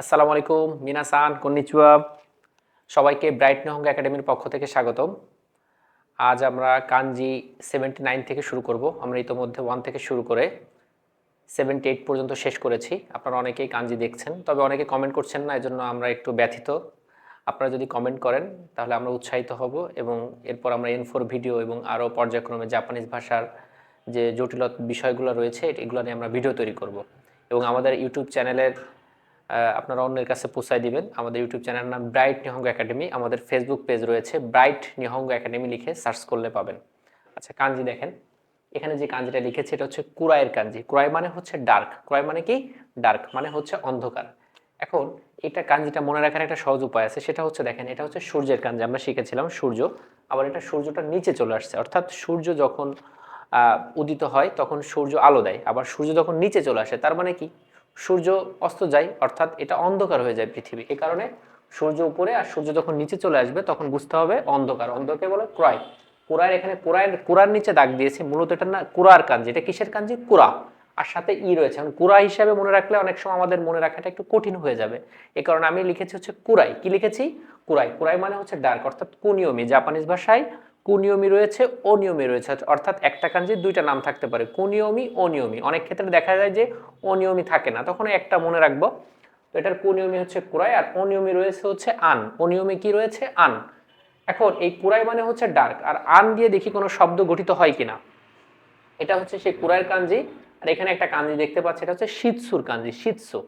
আসসালামু আলাইকুম মিনাসান কন্নিচুয়া। সবাইকে ব্রাইট নহঙ্গ একাডেমির পক্ষ থেকে স্বাগতম। আজ আমরা কাঞ্জি সেভেন্টি নাইন থেকে শুরু করব। আমরা ইতোমধ্যে ওয়ান থেকে শুরু করে সেভেন্টি এইট পর্যন্ত শেষ করেছি। আপনারা অনেকেই কাঞ্জি দেখছেন, তবে অনেকে কমেন্ট করছেন না, এজন্য আমরা একটু ব্যথিত। আপনারা যদি কমেন্ট করেন, তাহলে আমরা উৎসাহিত হব এবং এরপর আমরা এন ফোর ভিডিও এবং আরও পর্যায়ক্রমে জাপানিজ ভাষার যে জটিল বিষয়গুলো রয়েছে, এগুলো নিয়ে আমরা ভিডিও তৈরি করব। এবং আমাদের ইউটিউব চ্যানেলের আপনারা অন্যের কাছে পৌঁছায় দিবেন। আমাদের ইউটিউব চ্যানেলের নাম ব্রাইট নিহঙ্গ একাডেমি। আমাদের ফেসবুক পেজ রয়েছে ব্রাইট নিহঙ্গ একাডেমি লিখে সার্চ করলে পাবেন। আচ্ছা কাঞ্জি দেখেন। এখানে যে কাঞ্জিটা লিখেছে, এটা হচ্ছে কুরাইয়ের কাঞ্জি। কুরাই মানে হচ্ছে ডার্ক কুরাই মানে কি? ডার্ক মানে হচ্ছে অন্ধকার। এখন এটা কাঞ্জিটা মনে রাখার একটা সহজ উপায় আছে। সেটা হচ্ছে দেখেন, এটা হচ্ছে সূর্যের কাঞ্জি। আমরা শিখেছিলাম সূর্য। আবার এটা সূর্যটা নিচে চলে আসছে। অর্থাৎ সূর্য যখন উদিত হয়, তখন সূর্য আলো দেয়। আবার সূর্য যখন নিচে চলে আসে, তার মানে কি? সূর্য অস্ত যায়, অর্থাৎ এটা অন্ধকার হয়ে যায় পৃথিবী। এই কারণে সূর্য উপরে আর সূর্য যখন নিচে চলে আসবে, তখন বুঝতে হবে অন্ধকার। অন্ধকে বলে? ক্রয় কুরার এখানে কুরায়ের কুরার নিচে দাগ দিয়েছে। মূলত এটা না কুরার কাঞ্জি। এটা কিসের কাঞ্জি? কুরা। আর সাথে ই রয়েছে। এখন কুরা হিসাবে মনে রাখলে অনেক সময় আমাদের মনে রাখাটা একটু কঠিন হয়ে যাবে। এই কারণে আমি লিখেছি হচ্ছে কুরাই কি লিখেছি? কুরাই কুরাই মানে হচ্ছে ডার্ক, অর্থাৎ কুনিয়মি জাপানিজ ভাষায় কুনিয়মি রয়েছে, অনিয়মি রয়েছে। অর্থাৎ একটা কাঞ্জির দুইটা নাম থাকতে পারে, কুনিয়মি, অনিয়মি। অনেক ক্ষেত্রে দেখা যায় যে অনিয়মি থাকে না। তখন একটা মনে রাখব এটার কুনিয়মি হচ্ছে কুরাই আর অনিয়মি রয়েছে হচ্ছে আন। অনিয়মি কি রয়েছে? আন। এখন এই কুরাই মানে হচ্ছে ডার্ক। আর আন দিয়ে দেখি কোনো শব্দ গঠিত হয় কিনা। এটা হচ্ছে সেই কুরাইয়ের কাঞ্জি। আর এখানে একটা কাঞ্জি দেখতে পাচ্ছি, এটা হচ্ছে শীতসুর কাঞ্জি, শীতসু।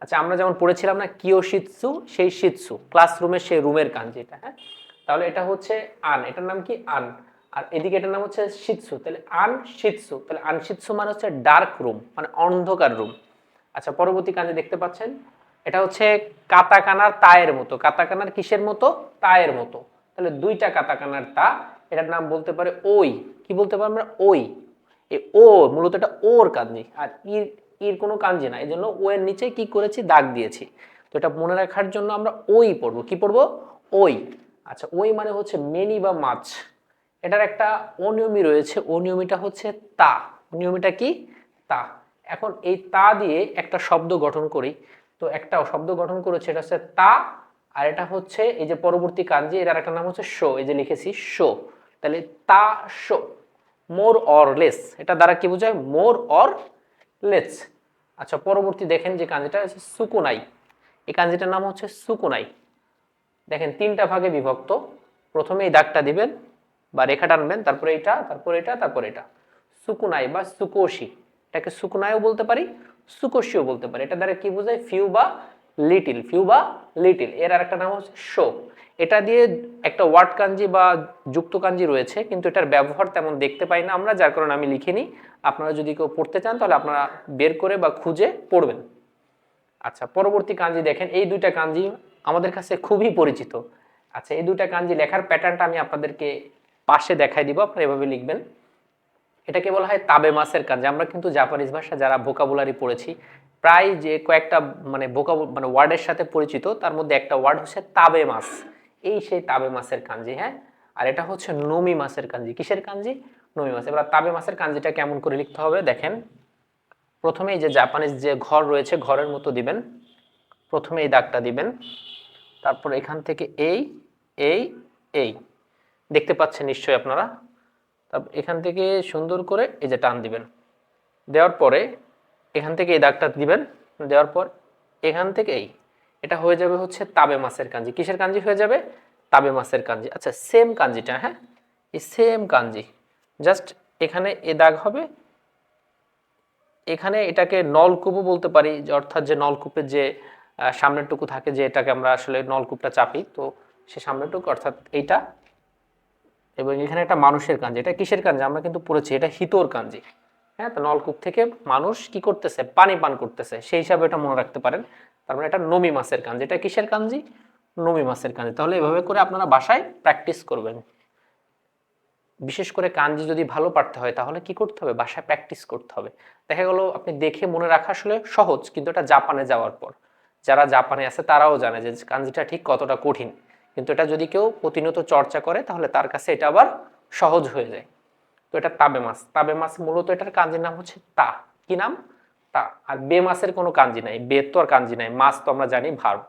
আচ্ছা আমরা যেমন পড়েছিলাম না কিও শীতসু, সেই শীতসু। ক্লাসরুমের সেই রুমের কাঞ্জি এটা হ্যাঁ? তাহলে এটা হচ্ছে আন, এটার নাম কি আন? আর এদিকে এটার নাম হচ্ছে শীতসু, তাহলে আন শীতসু, তাহলে আন শীতসু মানে হচ্ছে ডার্ক রুম মানে অন্ধকার রুম আচ্ছা পরবর্তী কাজে দেখতে পাচ্ছেন, এটা হচ্ছে কাতাকানার তায়ের মতো, কাতাকানার কিসের মতো? তায়ের মতো। তাহলে দুইটা কাতাকানার তা, এটার নাম বলতে পারে ওই। কি বলতে পারি আমরা? ওই। এই ও মূলত এটা ওর কাঞ্জি আর ইর ইর কোনো কাঞ্জি না এই জন্য ও এর নিচে কি করেছি? দাগ দিয়েছি। তো এটা মনে রাখার জন্য আমরা ওই পড়ব। কি পড়ব? ওই। আচ্ছা ওই মানে হচ্ছে মেনি বা মাছ। এটার একটা অনিয়মি রয়েছে। অনিয়মিটা হচ্ছে তা। অনিয়মিটা কি? তা। এখন এই তা দিয়ে একটা শব্দ গঠন করি। তো একটা শব্দ গঠন করেছে, এটা হচ্ছে তা, আর এটা হচ্ছে এই যে পরবর্তী কাঞ্জি এটার একটা নাম হচ্ছে শো। এই যে লিখেছি, শো। তাহলে তা, শো। More or less. এটা দ্বারা কি বোঝায়? More or less. আচ্ছা পরবর্তী দেখেন যে কাঞ্জিটা সুকুনাই। এই কাঞ্জিটার নাম হচ্ছে সুকুনাই। দেখেন তিনটা ভাগে বিভক্ত। প্রথমে এই দাগটা দিবেন বা রেখা টানবেন তারপরে এটা তারপরে এটা তারপরে এটা। সুকুনাই বা সুকোশি এটাকে সুকুনাইও বলতে পারি সুকোশিও বলতে পারি। এটা দ্বারা কি বোঝায়? ফিউ বা লিটিল ফিউ বা লিটিল এর আর একটা নাম হচ্ছে শো এটা দিয়ে একটা ওয়ার্ড কাঞ্জি বা যুক্ত কাঞ্জি রয়েছে, কিন্তু এটার ব্যবহার তেমন দেখতে পাই না আমরা, যার কারণে আমি লিখিনি। আপনারা যদি কেউ পড়তে চান, তাহলে আপনারা বের করে বা খুঁজে পড়বেন। আচ্ছা পরবর্তী কাঞ্জি দেখেন। এই দুইটা কাঞ্জি আমাদের কাছে খুবই পরিচিত। আচ্ছা এই দুটা কাঞ্জি লেখার প্যাটার্নটা আমি আপনাদেরকে পাশে দেখাই দিব, আপনারা এভাবে লিখবেন। এটাকে বলা হয় তাবে মাসের কাঞ্জি আমরা কিন্তু জাপানিজ ভাষা যারা ভোকাবুলারি পড়েছি, প্রায় যে কয়েকটা মানে ভোকাবু মানে ওয়ার্ডের সাথে পরিচিত, তার মধ্যে একটা ওয়ার্ড হচ্ছে তাবে মাস এই সেই তাবে মাসের কাঞ্জি হ্যাঁ? আর এটা হচ্ছে নমি মাসের কাঞ্জি কিসের কাঞ্জি নমি মাস এবার তাবে মাসের কাঞ্জিটা কেমন করে লিখতে হবে, দেখেন। প্রথমে এই যে জাপানিজ যে ঘর রয়েছে, ঘরের মতো দিবেন। প্রথমে এই দাগটা দিবেন। তারপর এখান থেকে এই এই এই। দেখতে পাচ্ছেন নিশ্চয়ই আপনারা। তারপর এখান থেকে সুন্দর করে এই যে টান দিবেন। দেওয়ার পরে এখান থেকে এই দাগটা দিবেন। দেওয়ার পর এখান থেকে এই। এটা হয়ে যাবে হচ্ছে তাবে মাছের কাঞ্জি। কিসের কাঞ্জি হয়ে যাবে? তাবে মাছের কাঞ্জি। আচ্ছা সেম কাঞ্জিটা হ্যাঁ? এই সেম কাঞ্জি। জাস্ট এখানে এ দাগ হবে। এখানে এটাকে নলকূপও বলতে পারি, অর্থাৎ যে নলকূপের যে আহ, সামনের টুকু থাকে যে এটাকে আমরা আসলে নলকূপটা চাপি। তো সে সামনের টুকু অর্থাৎ এইটা এবং এখানে একটা মানুষের কাঞ্জি। এটা কিসের কাঞ্জি? আমরা কিন্তু পড়েছি এটা হিতোর কাঞ্জি। হ্যাঁ তো নলকূপ থেকে মানুষ কি করতেছে? পানি পান করতেছে। সেই হিসাবে এটা মনে রাখতে পারেন। তার মানে এটা নমি মাছের কাঞ্জি। এটা কিসের কাঞ্জি? নমি মাছের কাঞ্জি। তাহলে এভাবে করে আপনারা বাসায় প্র্যাকটিস করবেন। বিশেষ করে কাঞ্জি যদি ভালো পারতে হয় তাহলে কি করতে হবে? বাসায় প্র্যাকটিস করতে হবে। দেখা গেল আপনি দেখে মনে রাখা আসলে সহজ কিন্তু এটা জাপানে যাওয়ার পর। যারা জাপানে আছে তারাও জানে যে কাঞ্জিটা ঠিক কতটা কঠিন। কিন্তু এটা যদি কেউ প্রতিনিয়ত চর্চা করে, তাহলে তার কাছে এটা আবার সহজ হয়ে যায়। তো এটা তাবে মাছ। তাবে মাছ মূলত এটার কাঞ্জির নাম হচ্ছে তা। কি নাম? তা। আর বে মাসের কোনো কাঞ্জি নাই। বে তো আর কাঞ্জি নাই। মাছ তো আমরা জানি ভার্ব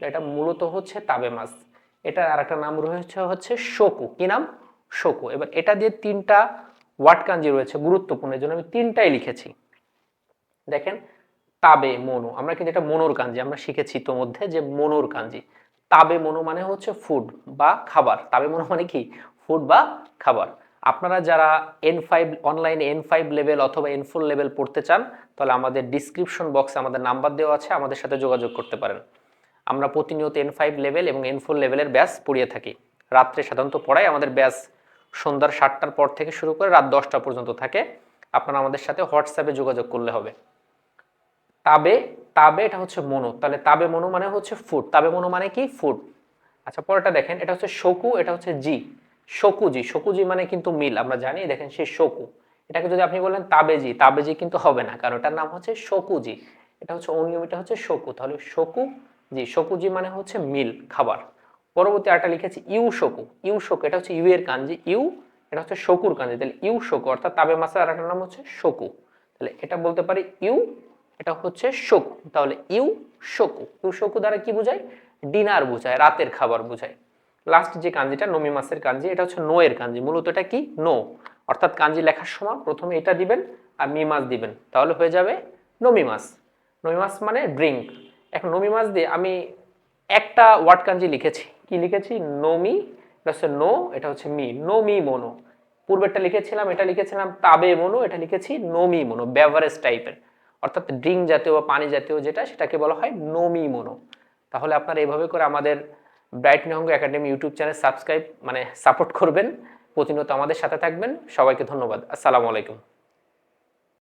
এটা মূলত হচ্ছে তাবে মাছ। এটা আর একটা নাম রয়েছে হচ্ছে শোকু। কি নাম? শোকু। এবার এটা দিয়ে তিনটা ওয়ার্ড কাঞ্জি রয়েছে গুরুত্বপূর্ণ। এর জন্য আমি তিনটাই লিখেছি। দেখেন তাবে মনো। আমরা কিন্তু এটা মনোর কাঞ্জি, আমরা শিখেছি ইতোমধ্যে যে মনোর কাঞ্জি। তাবে মনো মানে হচ্ছে ফুড বা খাবার। তাবে মনো মানে কি? ফুড বা খাবার। আপনারা যারা এন ফাইভ অনলাইনে এন ফাইভ লেভেল অথবা এন ফোর লেভেল পড়তে চান, তাহলে আমাদের ডিসক্রিপশন বক্সে আমাদের নাম্বার দেওয়া আছে, আমাদের সাথে যোগাযোগ করতে পারেন। আমরা প্রতিনিয়ত এন ফাইভ লেভেল এবং এন ফোর লেভেলের ব্যাস পড়িয়ে থাকি। রাত্রে সাধারণত পড়াই, আমাদের ব্যাস সন্ধ্যার সাতটার পর থেকে শুরু করে রাত দশটা পর্যন্ত থাকে। আপনারা আমাদের সাথে হোয়াটসঅ্যাপে যোগাযোগ করলে হবে। তাবে তাবে এটা হচ্ছে মনো। তাহলে তাবে মনো মানে হচ্ছে ফুড তাবে মনো মানে কি? ফুড আচ্ছা পরেরটা দেখেন, এটা হচ্ছে শকু, এটা হচ্ছে জি। শকু শকুজি শকুজি মানে কিন্তু মিল। আমরা জানি, দেখেন সে শকু। এটাকে যদি আপনি বলেন তাবেজি তাবেজি কিন্তু হবে না, কারণ এটার নাম হচ্ছে শকুজি এটা হচ্ছে অনিয়ম, এটা হচ্ছে শকু। তাহলে শকু জি শকুজি মানে হচ্ছে মিল, খাবার। পরবর্তী আরেকটা লিখেছি, ইউ শকু। ইউ শকু, এটা হচ্ছে ইউ এর কাঞ্জি ইউ, এটা হচ্ছে শকুর কাঞ্জি তাহলে ইউ শকু, অর্থাৎ তাবে মাসের আরেকটা নাম হচ্ছে শকু। তাহলে এটা বলতে পারি ইউ এটা হচ্ছে শকু তাহলে ইউ শকু। ইউ শকু দ্বারা কি বোঝায়? ডিনার বোঝায়, রাতের খাবার বোঝায়। লাস্ট যে কাঞ্জিটা, নমি মাসের কাঞ্জি, এটা হচ্ছে নো এর কাঞ্জি। মূলত এটা কি? নো। অর্থাৎ কাঞ্জি লেখার সময় প্রথমে এটা দিবেন আর মি মাস দিবেন। তাহলে হয়ে যাবে নমি মাস নমি মাস মানে ড্রিঙ্ক। এখন নমি মাস দিয়ে আমি একটা ওয়ার্ড কাঞ্জি লিখেছি। কি লিখেছি? নমি, এটা হচ্ছে নো, এটা হচ্ছে মি। নো মি মনো। পূর্বেরটা লিখেছিলাম, এটা লিখেছিলাম তাবে মনো, এটা লিখেছি নোমি মনো বেভারেজ টাইপের অর্থাৎ ড্রিঙ্ক জাতীয় বা পানি জাতীয় যেটা সেটাকে বলা হয় নোমি মনো তাহলে আপনারা এভাবে করে আমাদের Bright Nihongo Academy YouTube channel subscribe মানে সাপোর্ট করবেন। প্রতিনিয়ত আমাদের সাথে থাকবেন। সবাইকে ধন্যবাদ। আসসালামু আলাইকুম।